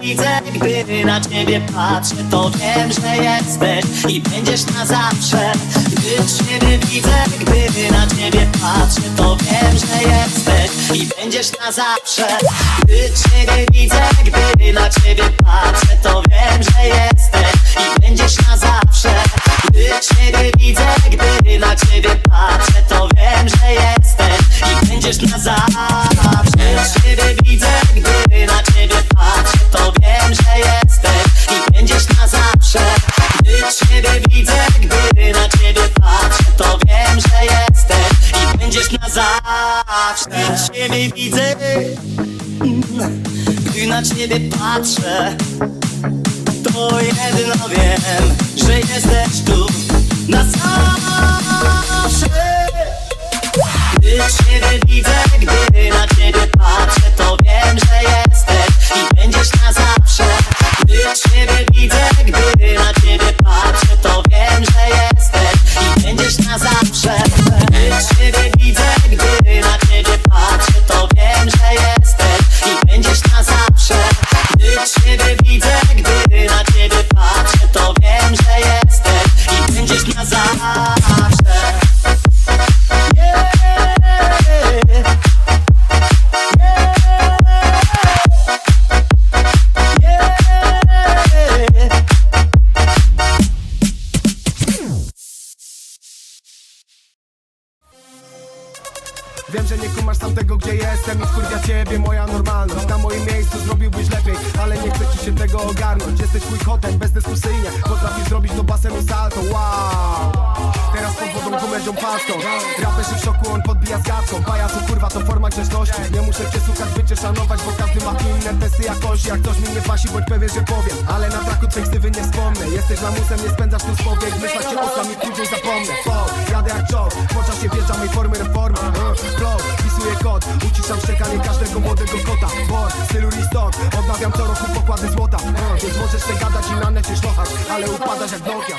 widzę, gdy na ciebie patrzę To wiem, że jesteś i będziesz na zawsze. Gdy ciebie widzę, gdy na ciebie patrzę To wiem, że jesteś i będziesz na zawsze. Gdy ciebie widzę, gdy na ciebie patrzę To wiem, że jesteś i będziesz na zawsze. Gdy ciebie widzę, gdy na ciebie patrzę To wiem, że jesteś i będziesz na zawsze. Gdy ciebie widzę, zawsze ciebie widzę, gdy na ciebie patrzę to jedno wiem, że jesteś tu na zawsze. Gdy ciebie widzę, gdy na ciebie patrzę To wiem, że jesteś i będziesz na zawsze. Gdy ciebie widzę, gdy na ciebie patrzę To wiem, że jesteś i będziesz na zawsze Wiem, że nie kumasz tamtego, gdzie jestem. I skurwia ciebie moja normalność. Na moim miejscu zrobiłbyś lepiej, ale nie chcę ci się tego ogarnąć. Jesteś mój kotem, bezdyskusyjnie. Potrafisz zrobić do basenu salto, wow. Teraz pod wodą komedią pastą. Raperzy w szoku, on podbija z gadką. Pajacu kurwa to forma grzeczności. Nie muszę cię słuchać, by cię szanować Bo każdy ma inne testy jakości. Jak coś mi nie pasi, bądź pewien, że powiem. Ale na traku twej nie wspomnę. Jesteś lamusem, nie spędzasz tu spowiek Myślać cię oczami, później zapomnę czasie wjeżdża mojej formy reforma uh, Flow, wpisuję kod Uciszam szczekanie każdego młodego kota. Bor, stylu listok Odnawiam co roku pokłady złota. Uh, Więc możesz się gadać i na necie szlochać Ale upadasz jak Nokia,